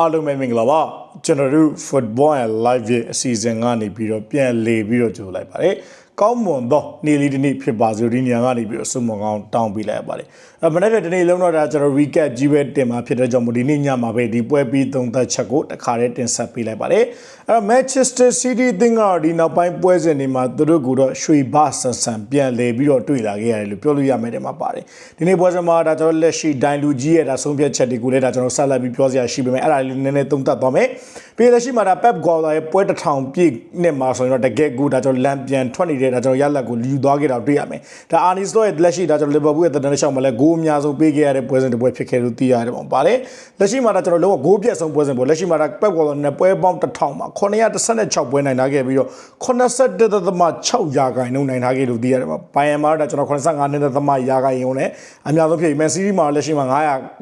အားလုံးပဲမင်္ဂလာပါကျွန်တော်တို့ football and live ရဲ့အစီအစဉ်ကနေပြီးတော့ပြန်လေပြီးတော့ကြိုလိုက်ပါတယ် ကောင်းမွန်သောနေ့လေးတစ်နေ့ဖြစ်ပါစို့ဒီနေရာကနေပြီးတော့ဆုမွန်ကောင်းတောင်းပေးလိုက်ရပါတယ်အဲမနေ့ကဒီနေ့လုံးတော့ဒါကျွန်တော် recap ကြီးပဲတင်มาဖြစ်တဲ့ကြောင့်မို့ဒီနေ့ညမှာပဲဒီပွဲပြီးသုံးသက်ချက်ကိုတခါတည်းတင်ဆက်ပေးလိုက်ပါတယ်အဲတော့ Manchester City အသင်းကတော့ဒီနောက်ပိုင်းပွဲစဉ်တွေမှာသူတို့ကတော့ရွှေဘဆန်ဆန်ပြန်လေပြီးတော့တွေ့လာခဲ့ရတယ်လို့ပြောလို့ရမယ်တဲ့မှာပါတယ်ဒီနေ့ပွဲစဉ်မှာဒါကျွန်တော်လက်ရှိဒိုင်လူကြီးရဲ့ဒါဆုံးဖြတ်ချက်တွေကိုလည်းဒါကျွန်တော်ဆက်လက်ပြီးပြောစရာရှိပေမဲ့အဲ့ဒါလေးနည်းနည်းသုံးသပ်သွားမယ်ပြီးလက်ရှိမှာဒါ Pep Guardiola ရဲ့ပွဲတစ်ထောင်ပြည့်နဲ့မှာဆိုရင်တော့တကယ်ကိုဒါကျွန်တော်လမ်းပြန်ထွက်နေတဲ့ဒါကျွန်တော်ရလက်ကိုလူသွားခဲ့တာတွေ့ရမယ်ဒါ Arne Slot ရဲ့လက်ရှိဒါကျွန်တော် Liverpool ရဲ့တန်တန်းရှောင်းမှာလည်းဂိုးအများဆုံးပေးခဲ့ရတဲ့ပွဲစဉ်တစ်ပွဲဖြစ်ခဲ့လို့သိရတယ်ပေါ့ပါတယ်လက်ရှိမှာဒါကျွန်တော်လုံးဝဂိုးပြတ်ဆုံးပွဲစဉ်ပေါ့လက်ရှိမှာဒါ Pep Guardiola နဲ့ပွဲပေါင်းတစ်ထောင်မှာ916ပွဲနိုင်ထားခဲ့ပြီးတော့81.6ရာခိုင်နှုန်းနိုင်ထားခဲ့လို့သိရတယ်ပေါ့ဘိုင်ယန်မှာဒါကျွန်တော်85နှစ်သမရာခိုင်ရုံနဲ့အများဆုံးဖြစ်မန်စီးတီးမှာလက်ရှိမှာ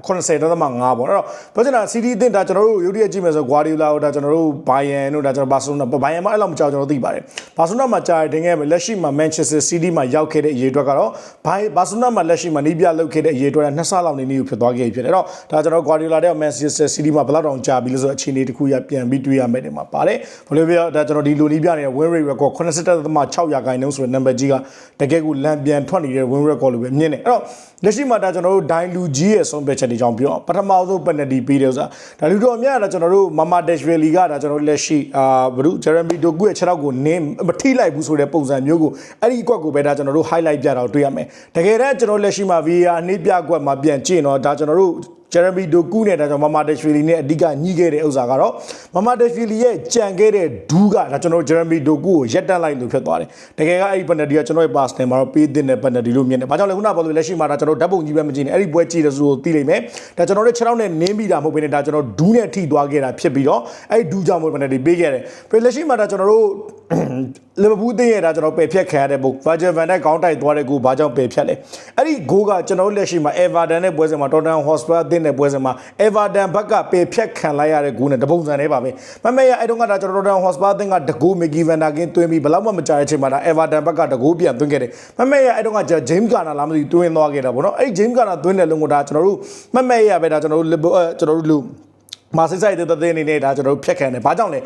980.5ပေါ့အဲ့တော့ပြောချင်တာစီးတီးအသင်းဒါကျွန်တော်တို့ရုပ်တရက်ကြည့်မယ်ဆိုဂွာဒီယိုလာကိုဒါကျွန်တော်တို့ဘိုင်ယန်တို့ဒါကျွန်တော်ဘာစီလိုနာဘိုင်ယန်မှာအဲ့လောက်မကြောက်ကျွန်တော်သိပါတယ်ဘာစီလိုနာမှာကြာတင်ခဲ့မယ်လက်ရှိမှာမန်ချက်စတာစီးတီးမှာရောက်ခဲ့တဲ့အရေးအတွက်ကတော့ဘိုင်ဘာစီလိုနာမှာလက်ရှိမှာနီးပြလုပ်ခဲ့တဲ့အရေးအတွက်ကနှစ်ဆလောက်နေနေဖြစ်သွားခဲ့ပြီဖြစ်တယ်အဲ့တော့ဒါကျွန်တော်ဂွာဒီယိုလာတဲ့မန်ချက်စတာစီးတီးမှာဘယ်လောက်တောင်ကြာပြီလို့ဆိုအခြေအနေတစ်ခုရပြန်ပြီးတွေ့ရမယ်ဒီမှာပါတယ်ဘယ်လိုပြောဒါကျွန်တော်ဒီလိုနီးပြနေတဲ့ win rate record 87.6ရာခိုင်နှုန်းဆိုတဲ့ number ကြီးကတကယ်ကိုလမ်းပြန်ထွက်နေတဲ့ win record လို့ပဲမြင်တယ်အဲ့တော့လက်ရှိမှာဒါကျွန်တော်တို့ဒိုင်လူကြီးရဲ့ဆုံးဖြတ်ချက်တွေကြောင့်ပြောပထမဆုံး penalty ပေးတယ်ဥစားဒါလူတော်အများကဒါကျွန်တော်တို့မမဒက်ရှ်ဗယ်လီကဒါကျွန်တော်တို့လက်ရှိအာဘဒုဂျယ်ရမီဒိုကူရဲ့ခြေထောက်ကိုနင်းမထိလိုက်ဘူးဆိုတဲ့ပုံစံမျိုးကိုအဲ့ဒီအကွက်ကိုပဲဒါကျွန်တော်တို့ highlight ပြတော့တွေ့ရမယ်တကယ်တမ်းကျွန်တော်လက်ရှိမှာ VAR နှိပ်ပြကွက်မှာပြန်ကြည့်တော့ဒါကျွန်တော်တို့ ဂျယ်ရမီဒိုကူနဲ့ဒါကြောင့်မမဒက်ရှ်ဗီလီနဲ့အဓိကညှိခဲ့တဲ့ဥစ္စာကတော့မမဒက်ရှ်ဗီလီရဲ့ကြံခဲ့တဲ့ဒူးကဒါကျွန်တော်ဂျယ်ရမီဒိုကူကိုရက်တက်လိုက်လို့ဖြစ်သွားတယ်တကယ်ကအဲ့ဒီပန်နတီကကျွန်တော်ရဲ့ pass နဲ့မှာတော့ပေးတဲ့ပန်နတီလို့မြင်တယ်ဘာကြောင့်လဲခုနကပြောလို့လက်ရှိမှာဒါကျွန်တော်ဓာတ်ပုံကြီးပဲမကြည့်နဲ့အဲ့ဒီပွဲကြည့်တဲ့ဆိုသိလိမ့်မယ်ဒါကျွန်တော်တို့6ထောက်နဲ့နင်းပြီးတာမဟုတ်ဘဲနဲ့ဒါကျွန်တော်ဒူးနဲ့ထိသွားခဲ့တာဖြစ်ပြီးတော့အဲ့ဒီဒူးကြောင့်မို့ပန်နတီပေးခဲ့တယ်ပြီးလက်ရှိမှာဒါကျွန်တော်တို့လီဗာပူးတင်းရဲ့ဒါကျွန်တော်ပယ်ဖြတ်ခံရတဲ့ပုံဗာဂျယ်ဗန်နဲ့ကောင်းတိုက်သွားတဲ့ကိုဘာကြောင့်ပယ်ဖြတ်လဲအဲ့ဒီဂိုးကကျွန်တော်တို့လက်ရှိမှာအေဗာတန်နဲ့ပွဲစဉ်မှာတော်တန်ဟော့စပါအသင်းနဲ့ပွဲစဉ်မှာအေဗာတန်ဘက်ကပယ်ဖြတ်ခံလိုက်ရတဲ့ဂိုးနဲ့တပုံစံနဲ့ပါပဲမမေရအဲ့တုန်းကဒါကျွန်တော်တော်တန်ဟော့စပါအသင်းကတကူမီဂီဗန်နာကင်းသွင်းပြီးဘယ်လောက်မှမကြာတဲ့အချိန်မှာဒါအေဗာတန်ဘက်ကတကူပြန်သွင်းခဲ့တယ်မမေရအဲ့တုန်းကဂျိမ်းကာနာလားမသိသွင်းသွားခဲ့တာပေါ့နော်အဲ့ဒီဂျိမ်းကာနာသွင်းတဲ့လုံးကိုဒါကျွန်တော်တို့မမေရပဲဒါကျွန်တော်တို့ကျွန်တော်တို့လူမာစစ်ဆိုင်တဲ့တဲ့အနေနဲ့ဒါကျွန်တော်တို့ဖြတ်ခံတယ်ဘာကြောင့်လဲ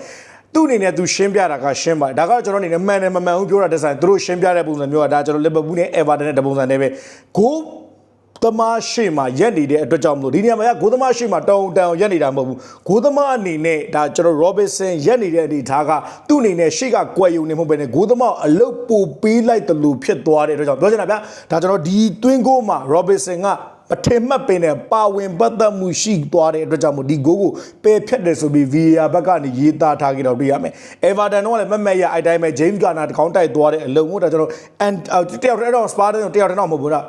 သူ့အနေနဲ့သူရှင်းပြတာကရှင်းပါတယ်ဒါကကျွန်တော်အနေနဲ့မှန်တယ်မမှန်ဘူးပြောတာတက်ဆိုင်သူတို့ရှင်းပြတဲ့ပုံစံမျိုးကဒါကျွန်တော်လီဗာပူးနဲ့အေဗာတန်နဲ့တပုံစံနဲ့ပဲဂိုး သမားရှိမှရက်နေတဲ့အတွက်ကြောင့်မလို့ဒီနေရာမှာကဂိုးသမားရှိမှတောင်းတန်ရက်နေတာမဟုတ်ဘူးဂိုးသမားအနေနဲ့ဒါကျွန်တော် Robinson ရက်နေတဲ့အနေထားကသူ့အနေနဲ့ရှေ့ကကွယ်ယုံနေမဟုတ်ဘဲနဲ့ဂိုးသမားအလုတ်ပိုပေးလိုက်တယ်လို့ဖြစ်သွားတဲ့အတွက်ကြောင့်ပြောချင်တာဗျာဒါကျွန်တော်ဒီတွင်းကိုမှာ Robinson ကပထမတ်ပင်နဲ့ပါဝင်ပတ်သက်မှုရှိသွားတဲ့အတွက်ကြောင့်မို့ဒီဂိုးကိုပယ်ဖြတ်တယ်ဆိုပြီး VAR ဘက်ကနေရေးသားထားကြတော့တွေ့ရမယ်။ Everton တော့လည်းမမက်ရအဲ့တိုင်းပဲ James Garner တကောင်းတိုက်သွားတဲ့အလုံးကိုဒါကျွန်တော် and တယောက်တည်းတော့ Spartan တယောက်တည်းတော့မဟုတ်ဘူးလား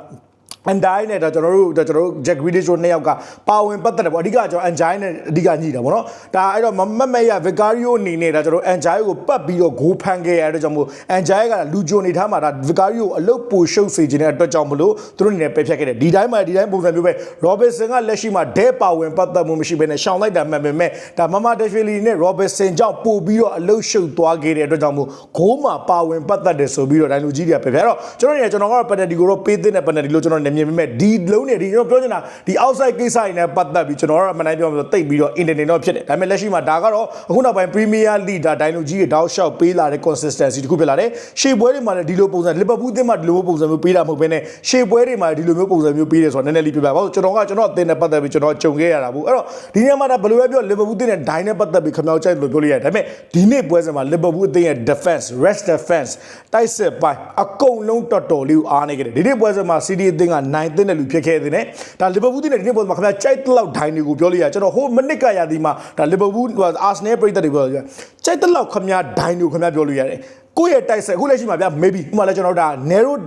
အန်ဒိုင်းနဲ့ဒါကျွန်တော်တို့ဒါကျွန်တော်တို့ Jack Grealish တို့နှစ်ယောက်ကပါဝင်ပတ်သက်တယ်ပေါ့အဓိကကျွန်တော်အန်ဂျိုင်းနဲ့အဓိကညှိတာပေါ့နော်ဒါအဲ့တော့မမက်မက်ရ Vicario အနေနဲ့ဒါကျွန်တော်အန်ဂျိုင်းကိုပတ်ပြီးတော့ဂိုးဖန်ခဲ့ရတဲ့ကြောင့်မို့အန်ဂျိုင်းကလူဂျိုနေထားမှာဒါ Vicario ကိုအလုတ်ပိုရှုပ်စေခြင်းတဲ့အတွက်ကြောင့်မလို့သူတို့အနေနဲ့ပယ်ဖြတ်ခဲ့တယ်ဒီတိုင်းမှာဒီတိုင်းပုံစံမျိုးပဲ Robertson ကလက်ရှိမှာဒဲပါဝင်ပတ်သက်မှုမရှိဘဲနဲ့ရှောင်လိုက်တာမှန်ပေမဲ့ဒါမမဒက်ဖီလီနဲ့ Robertson ကြောင့်ပို့ပြီးတော့အလုတ်ရှုပ်သွားခဲ့တဲ့အတွက်ကြောင့်မို့ဂိုးမှာပါဝင်ပတ်သက်တယ်ဆိုပြီးတော့ဒိုင်လူကြီးတွေကပယ်ဖြတ်တော့ကျွန်တော်နေကျွန်တော်ကတော့ penalty ကိုတော့ပေးတဲ့ penalty လို့ကျွန်တော်နေမြင်ပေမဲ့ဒီလုံးနေဒီကျွန်တော်ပြောချင်တာဒီ outside ကိစ္စတွေနဲ့ပတ်သက်ပြီးကျွန်တော်ကတော့အမှန်တိုင်းပြောလို့တိတ်ပြီးတော့ internet တော့ဖြစ်တယ်ဒါပေမဲ့လက်ရှိမှာဒါကတော့အခုနောက်ပိုင်း Premier League ဒါဒိုင်လူကြီးတွေတောက်လျှောက်ပေးလာတဲ့ consistency တခုဖြစ်လာတယ်ရှေ့ပွဲတွေမှာလည်းဒီလိုပုံစံ Liverpool အသင်းမှာဒီလိုပုံစံမျိုးပေးတာမဟုတ်ဘဲနဲ့ရှေ့ပွဲတွေမှာဒီလိုမျိုးပုံစံမျိုးပေးတယ်ဆိုတော့နည်းနည်းလေးပြပြပါဦးကျွန်တော်ကကျွန်တော်အသင်းနဲ့ပတ်သက်ပြီးကျွန်တော်ကြုံခဲ့ရတာဘူးအဲ့တော့ဒီနေ့မှာဒါဘယ်လိုပဲပြော Liverpool အသင်းနဲ့ဒိုင်နဲ့ပတ်သက်ပြီးခမောက်ကြိုက်လို့ပြောလို့ရတယ်ဒါပေမဲ့ဒီနေ့ပွဲစဉ်မှာ Liverpool အသင်းရဲ့ defense rest defense တိုက်စစ်ပိုင်းအကုန်လုံးတော်တော်လေးအားနေခဲ့တယ်ဒီနေ့ပွဲစဉ်မှာ City အသင်းကနိုင်သင်းတဲ့လူဖြစ်ခဲ့တဲ့နဲ့ဒါ Liverpool အသင်းနဲ့ဒီနေ့ပွဲမှာခမောက်ကြိုက်တဲ့လောက်ဒိုင်တွေကိုပြောလို့ရကျွန်တော်ဟိုမနစ်ကရာဒီမှာဒါ Liverpool Arsenal ပြည်သက်တွေပြောကြကြိုက်တဲ့လောက်ခမောက်ဒိုင်တွေကိုခမောက်ပြောလို့ရတယ်ကိုယ့်ရဲ့တိုက်ဆက်အခုလက်ရှိမှာဗျ maybe ဥပမာလဲကျွန်တော်ဒါ narrow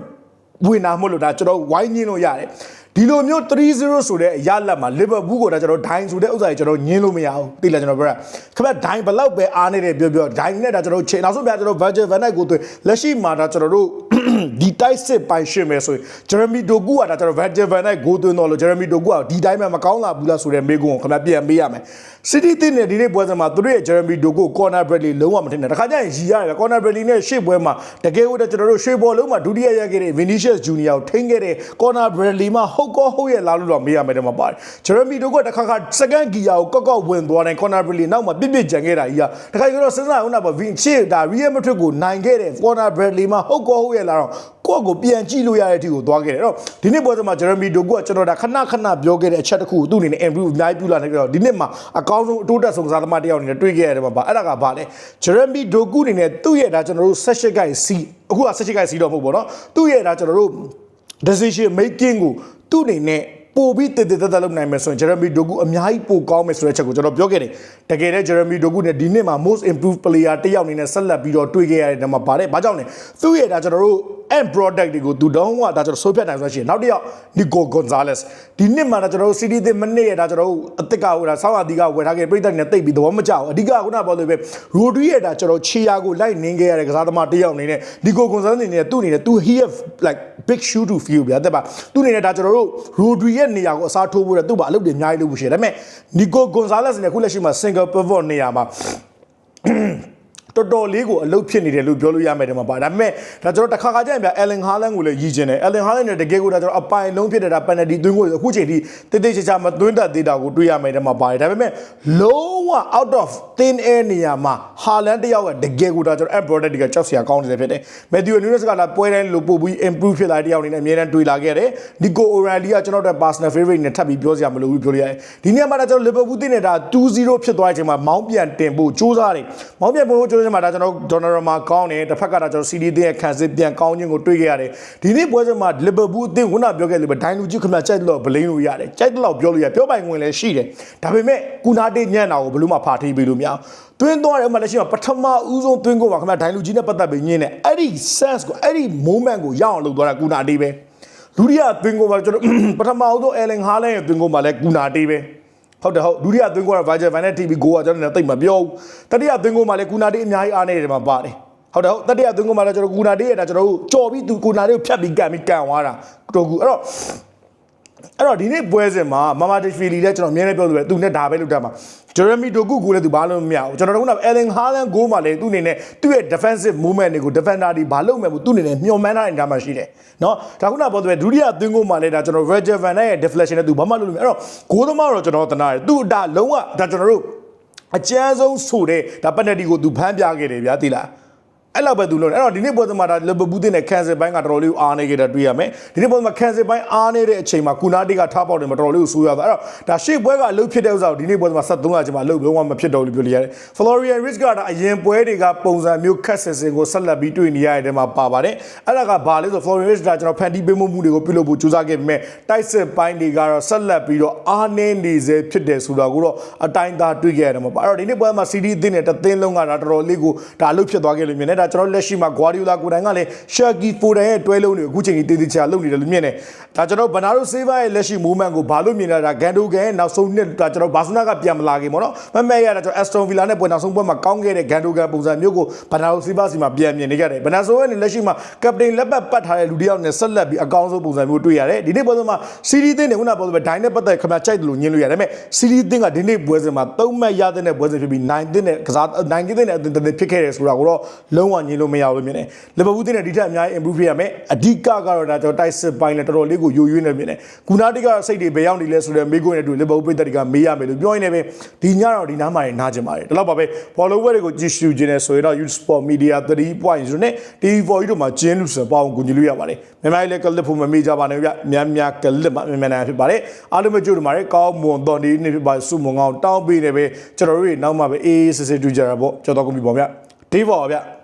ဝင်တာမဟုတ်လို့ဒါကျွန်တော်ဝိုင်းညင်းလို့ရတယ်ဒီလိုမျိုး3-0ဆိုတဲ့အရလက်မှာလီဗာပူးကိုဒါကျွန်တော်ဒိုင်းဆိုတဲ့ဥစ္စာကြီးကျွန်တော်ညင်းလို့မရဘူးသိလားကျွန်တော်ပြောတာခင်ဗျဒိုင်းဘလောက်ပဲအားနေတယ်ပြောပြောဒိုင်းနဲ့ဒါကျွန်တော်ချိန်နောက်ဆုံးပြကျွန်တော် Virgil van Dijk ကိုတွေ့လက်ရှိမှာဒါကျွန်တော်တို့ဒီတိုက်စစ်ပိုင်ရှင်းမယ်ဆိုရင်ဂျယ်ရမီဒိုကူကဒါကျွန်တော်ဗန်ဂျယ်ဗန်နဲ့ဂိုးသွင်းတော့လို့ဂျယ်ရမီဒိုကူကဒီတိုင်းမှာမကောင်းလာဘူးလားဆိုတဲ့မေးခွန်းကိုခင်ဗျပြန်ပေးရမယ်စီးတီးတင်းနဲ့ဒီနေ့ပွဲစဉ်မှာသူတို့ရဲ့ဂျယ်ရမီဒိုကူကော်နာဘရက်လီလုံးဝမထင်နဲ့တခါကျရင်ရီရတယ်ကော်နာဘရက်လီနဲ့ရှေ့ပွဲမှာတကယ်လို့ကျွန်တော်တို့ရှေ့ဘောလုံးမှာဒုတိယရက်ခဲ့တဲ့ Vinicius Junior ကိုထိန်းခဲ့တဲ့ကော်နာဘရက်လီမှာဟုတ်ကောဟုတ်ရဲ့လားလို့တော့မေးရမယ်တဲ့မှာပါတယ်ဂျယ်ရမီဒိုကူကတခါခါ second gear ကိုကောက်ကောက်ဝင်သွားတယ်ကော်နာဘရက်လီနောက်မှာပြစ်ပြစ်ကြံခဲ့တာကြီးကတခါကျတော့စဉ်းစားဦးနာပါဗင်ချစ်ဒါ Real Madrid ကိုနိုင်ခဲ့တဲ့ကော်နာဘရက်လီမှာဟုတ်ကောဟုတ်ရဲ့လားအောင်ကိုယ့်ကိုပြန်ကြည့်လို့ရတဲ့အထိကိုသွားခဲ့တယ်အဲ့တော့ဒီနေ့ပွဲစဉ်မှာ Jeremy Doku ကကျွန်တော်ဒါခဏခဏပြောခဲ့တဲ့အချက်တစ်ခုကိုသူ့အနေနဲ့ improve အများကြီးပြုလာနေပြီးတော့ဒီနေ့မှာအကောင်းဆုံးအတိုးတက်ဆုံးကစားသမားတစ်ယောက်အနေနဲ့တွေ့ခဲ့ရတယ်မှာပါအဲ့ဒါကဘာလဲ Jeremy Doku အနေနဲ့သူ့ရဲ့ဒါကျွန်တော်တို့16 guys C အခုက16 guys C တော့မဟုတ်ပါတော့သူ့ရဲ့ဒါကျွန်တော်တို့ decision making ကိုသူ့အနေနဲ့ ပို့ပြီးတည်တည်တတ်တတ်လုပ်နိုင်မယ်ဆိုရင်ဂျယ်ရမီဒိုကူအများကြီးပိုကောင်းမယ်ဆိုတဲ့ချက်ကိုကျွန်တော်ပြောခဲ့တယ်တကယ်တည်းဂျယ်ရမီဒိုကူနဲ့ဒီနှစ်မှာ most improved player တစ်ယောက်အနေနဲ့ဆက်လက်ပြီးတော့တွေ့ခဲ့ရတဲ့နေရာမှာပါတယ်ဘာကြောင့်လဲသူ့ရဲ့ဒါကျွန်တော်တို့ end product တွေကိုသူတော့ကဒါကျွန်တော်ဆိုးဖြတ်နိုင်ဆိုရှင်နောက်တစ်ယောက် Nico Gonzalez ဒီနှစ်မှာဒါကျွန်တော်တို့ City တဲ့မနစ်ရဲ့ဒါကျွန်တော်တို့အစ်စ်ကဟိုဒါဆောင်းအသီးကဝယ်ထားခဲ့ပြည်သက်တွေနဲ့တိတ်ပြီးသဘောမကျဘူးအဓိကခုနပြောလို့ပဲ Rodri ရဲ့ဒါကျွန်တော်ခြေရာကိုလိုက်နင်းခဲ့ရတဲ့ကစားသမားတစ်ယောက်အနေနဲ့ Nico Gonzalez အနေနဲ့သူ့အနေနဲ့သူ he have like big shoe to fill ဗျာတဲ့ပါသူအနေနဲ့ဒါကျွန်တော်တို့ Rodri ရဲ့နေရာကိုအစားထိုးဖို့တဲ့သူ့ဘာအလုပ်တွေအများကြီးလုပ်ဖို့ရှိတယ်ဒါပေမဲ့ Nico Gonzalez နဲ့ခုလက်ရှိမှာ single pivot နေရာမှာ တော်တော်လေးကိုအလုပ်ဖြစ်နေတယ်လို့ပြောလို့ရမယ်တယ်မှာပါဒါပေမဲ့ဒါကျွန်တော်တစ်ခါခါကျရင်ဗျအယ်လင်ဟာလန်ကိုလည်းရည်ချင်တယ်အယ်လင်ဟာလန်နဲ့တကယ်ကိုဒါကျွန်တော်အပိုင်လုံးဖြစ်တဲ့ဒါပန်နတီသွင်းကိုအခုချိန်ထိတိတိကျကျမသွင်းတတ်သေးတာကိုတွေ့ရမယ်တယ်မှာပါတယ်ဒါပေမဲ့လုံးဝ out of thin air နေရာမှာဟာလန်တယောက်ကတကယ်ကိုဒါကျွန်တော် app product တွေကကြောက်စရာကောင်းနေတယ်ဖြစ်တယ်မက်သီယိုနူးနက်စ်ကလာပွဲတိုင်းလို့ပို့ပြီး improve ဖြစ်လာတဲ့တယောက်အနေနဲ့အများနဲ့တွေ့လာခဲ့တယ်နီကိုအိုရန်လီကကျွန်တော်တို့ personal favorite နဲ့ထပ်ပြီးပြောစရာမလိုဘူးပြောလို့ရတယ်ဒီနေ့မှာဒါကျွန်တော် Liverpool တင်းနေတာ2-0ဖြစ်သွားတဲ့အချိန်မှာမောင်းပြန်တင်ဖို့စူးစမ်းတယ်မောင်းပြန်ဖို့စူးစမ်းမှာဒါကျွန်တော်ဒေါ်နယ်မှာကောင်းတယ်တစ်ဖက်ကဒါကျွန်တော် CD တင်းရဲ့ခံစစ်ပြန်ကောင်းခြင်းကိုတွေ့ခဲ့ရတယ်ဒီနေ့ပွဲစဉ်မှာ Liverpool အသင်းခုနပြောခဲ့လို့ပဲဒိုင်လူကြီးခမကြိုက်လို့ဗလိန်လို့ရတယ်ကြိုက်တော့ပြောလို့ရပြောပိုင်ခွင့်လည်းရှိတယ်ဒါပေမဲ့ကုနာတေးညံ့တာကိုဘယ်လို့မှဖာထိပေးလို့မရအောင်တွင်းသွားတယ်ဥမာလက်ရှိမှာပထမဦးဆုံးတွင်းကိုပါခင်ဗျာဒိုင်လူကြီးနဲ့ပတ်သက်ပြီးညင်းတယ်အဲ့ဒီ sense ကိုအဲ့ဒီ moment ကိုရအောင်လုပ်သွားတာကုနာတေးပဲဒုတိယတွင်းကိုပါကျွန်တော်ပထမဦးဆုံး Ellen Haaland ရဲ့တွင်းကိုပါလဲကုနာတေးပဲ ဟုတ်တယ်ဟုတ်ဒုတိယသွင်းကိုက Virgil van Dijk TV ကိုကကျွန်တော်လည်းတိတ်မပြောဘူးတတိယသွင်းကိုမှလည်းကုနာတေးအများကြီးအားနေတယ်မှာပါတယ်ဟုတ်တယ်ဟုတ်တတိယသွင်းကိုမှလည်းကျွန်တော်ကုနာတေးရဲ့ဒါကျွန်တော်တို့ကြော်ပြီးသူကုနာတေးကိုဖြတ်ပြီးကန်ပြီးကန်သွားတာတော်ကူအဲ့တော့ အဲ့တော့ဒီနေ့ပွဲစဉ်မှာမာမာတီဖီလီလည်းကျွန်တော်အမြဲတမ်းပြောလို့ပဲသူနဲ့ဒါပဲလုပ်တတ်မှာဂျေရမီဒိုကူကိုလည်းသူဘာလို့မရဘူးကျွန်တော်တို့ကတော့အဲလင်ဟာလန်ဂိုးမှာလည်းသူအနေနဲ့သူ့ရဲ့ defensive movement တွေကို defender တွေဘာလုပ်မယ်ဘူးသူအနေနဲ့မျှော်မှန်းထားတဲ့နေရာမှာရှိတယ်နော်ဒါခုနပြောတဲ့ဒုတိယအသင်းကိုမှလည်းဒါကျွန်တော် Virgil van Dijk ရဲ့ deflection နဲ့သူဘာမှလုပ်လို့မရအဲ့တော့ဂိုးသမားတော့ကျွန်တော်တနာတယ်သူအတာလုံးဝဒါကျွန်တော်တို့အကျဉ်းဆုံးဆိုတဲ့ဒါ penalty ကိုသူဖမ်းပြခဲ့တယ်ဗျာသိလား အဲ့လောက်ပဲသူလုပ်တယ်အဲ့တော့ဒီနေ့ပွဲသမားဒါလီဗာပူးတင်တဲ့ကန်ဆယ်ပိုင်းကတော်တော်လေးအားနေခဲ့တာတွေ့ရမယ်ဒီနေ့ပွဲမှာကန်ဆယ်ပိုင်းအားနေတဲ့အချိန်မှာကူနာတိကထားပေါက်တယ်မတော်တော်လေးကိုဆိုးရတာအဲ့တော့ဒါရှေ့ပွဲကအလုပ်ဖြစ်တဲ့ဥစ္စာကိုဒီနေ့ပွဲသမား73ရာချိန်မှာအလုပ်လုံးဝမဖြစ်တော့ဘူးလို့ပြောလို့ရတယ် Florian Rich ကဒါအရင်ပွဲတွေကပုံစံမျိုးခက်ဆင်ဆင်ကိုဆက်လက်ပြီးတွေ့နေရတဲ့တဲမှာပါပါတယ်အဲ့ဒါကဘာလဲဆို Florian Rich ဒါကျွန်တော်ဖန်တီးပေးမှုမှုတွေကိုပြုလုပ်ဖို့ကြိုးစားခဲ့ပေမဲ့တိုက်စစ်ပိုင်းတွေကတော့ဆက်လက်ပြီးတော့အားနေနေစေဖြစ်တယ်ဆိုတာကိုတော့အတိုင်းသားတွေ့ခဲ့ရတယ်မှာပါအဲ့တော့ဒီနေ့ပွဲမှာ CD အသင်းနဲ့တသင်းလုံးကဒါတော်တော်လေးကိုဒါအလုပ်ဖြစ်သွားခဲ့လို့မြင်တယ်ဒါကျွန်တော်လက်ရှိမှာ Guardiola ကိုယ်တိုင်ကလည်း Shaki Foden ရဲ့တွဲလုံးတွေအခုချိန်ကြီးတည်တည်ချာလုပ်နေတယ်လို့မြင်တယ်ဒါကျွန်တော် Bernardo Silva ရဲ့လက်ရှိ movement ကိုဘာလို့မြင်လဲဒါ Gundogan ရဲ့နောက်ဆုံးနှစ်ဒါကျွန်တော် Barcelona ကပြန်မလာခင်ပေါ့နော်မမဲရတာကျွန်တော် Aston Villa နဲ့ပွဲနောက်ဆုံးပွဲမှာကောင်းခဲ့တဲ့ Gundogan ပုံစံမျိုးကို Bernardo Silva စီမှာပြန်မြင်နေကြတယ် Bernardo ရဲ့လက်ရှိမှာ Captain လက်ပတ်ပတ်ထားတဲ့လူတစ်ယောက်နဲ့ဆက်လက်ပြီးအကောင်းဆုံးပုံစံမျိုးတွေ့ရတယ်ဒီနေ့ပွဲစဉ်မှာ CD သင်းနဲ့ခုနပြောလို့ပဲ Dine နဲ့ပတ်သက်ခမကြိုက်တယ်လို့ညင်းလို့ရတယ်ဒါပေမဲ့ CD သင်းကဒီနေ့ပွဲစဉ်မှာ၃မှတ်ရတဲ့ပွဲစဉ်ဖြစ်ပြီး9သင်းနဲ့ကစား9သင်းနဲ့အသင်းတစ်ဖြစ်ခဲ့တယ်ဆိုတာကိုတော့လုံးဝညင်းလို့မရဘူးလို့မြင်တယ်လီဗာပူးသင်းနဲ့ဒီထက်အများကြီး improve ဖြစ်ရမယ်အဓိကကတော့ဒါကျွန်တော်တိုက်စစ်ပိုင်းနဲ့တော်တော်လေးကိုယိုယွင်းနေမြင်တယ်ဂူနာတိကစိတ်တွေဘယ်ရောက်နေလဲဆိုတော့မေးခွန်းနဲ့တွေ့လီဗာပူးပြည်သက်ကမေးရမယ်လို့ပြောရင်းနဲ့ပဲဒီညတော့ဒီနားမှာနားကျင်ပါတယ်ဒါတော့ပါပဲ follower တွေကိုကြည့်ရှုခြင်းနဲ့ဆိုရင်တော့ Youth Sport Media 3.0နဲ့ TV4 တို့မှာကျင်းလို့ဆိုပေါင်းကူညီလို့ရပါတယ်မြန်မာလေးကလစ်ဖို့မမေ့ကြပါနဲ့ဗျများများကလစ်မှာမြန်မာနိုင်ငံဖြစ်ပါတယ်အားလုံးပဲကြိုးတယ်ပါတယ်ကောင်းမွန်တော်ဒီနေ့ဖြစ်ပါစုမွန်ကောင်းတောင်းပေးနေပဲကျွန်တော်တို့နောက်မှပဲအေးအေးဆေးဆေးတွေ့ကြတာပေါ့ကြောက်တော့ကုန်ပြီပေါ့ဗျဒီပေါ့ဗျ